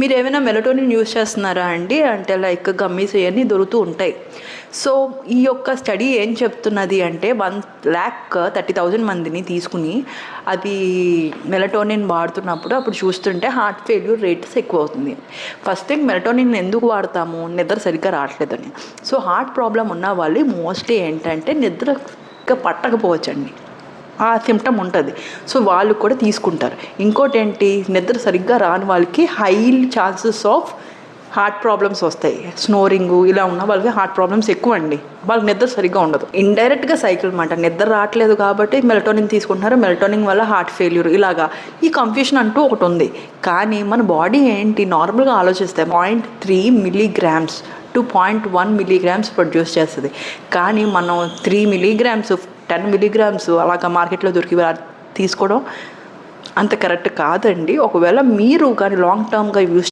మీరు ఏమైనా melatonin use చేస్తున్నారా అండి? అంటే లైక్ గమ్మీస్ ఇవన్నీ దొరుకుతూ ఉంటాయి. సో ఈ యొక్క స్టడీ ఏం చెప్తున్నది అంటే వన్ ల్యాక్ థర్టీ థౌజండ్ మందిని తీసుకుని అది మెలటోనిన్ వాడుతున్నప్పుడు అప్పుడు చూస్తుంటే హార్ట్ ఫెయిల్యూర్ రేట్స్ ఎక్కువ అవుతుంది ఫస్ట్ థింగ్ మెలటోనిన్ ఎందుకు వాడతాము? నిద్ర సరిగ్గా రావట్లేదని. సో హార్ట్ ప్రాబ్లం ఉన్న వాళ్ళు మోస్ట్లీ ఏంటంటే నిద్ర పట్టకపోవచ్చండి. ఆ సిమ్టమ్ ఉంటుంది. సో వాళ్ళు కూడా తీసుకుంటారు. ఇంకోటి ఏంటి నిద్ర సరిగ్గా రాని వాళ్ళకి high chances of heart problems వస్తాయి. స్నోరింగ్ ఇలా ఉన్న వాళ్ళకి హార్ట్ ప్రాబ్లమ్స్ ఎక్కువ అండి వాళ్ళకి నిద్ర సరిగ్గా ఉండదు. ఇండైరెక్ట్గా సైకిల్ అనమాట నిద్ర రావట్లేదు కాబట్టి మెలటోనిన్ తీసుకుంటున్నారు. మెలటోనిన్ వల్ల హార్ట్ ఫెయిల్యూర్ ఇలాగా. ఈ కన్ఫ్యూషన్ అంటూ ఒకటి ఉంది. కానీ మన బాడీ ఏంటి? నార్మల్గా ఆలోచిస్తే point three milligrams to point one milligrams produce చేస్తుంది. కానీ మనం త్రీ మిలీగ్రామ్స్ టెన్ మిలీగ్రామ్స్ అలాగ మార్కెట్లో దొరికి తీసుకోవడం అంత కరెక్ట్ కాదండి. ఒకవేళ మీరు కానీ లాంగ్ టర్మ్గా యూస్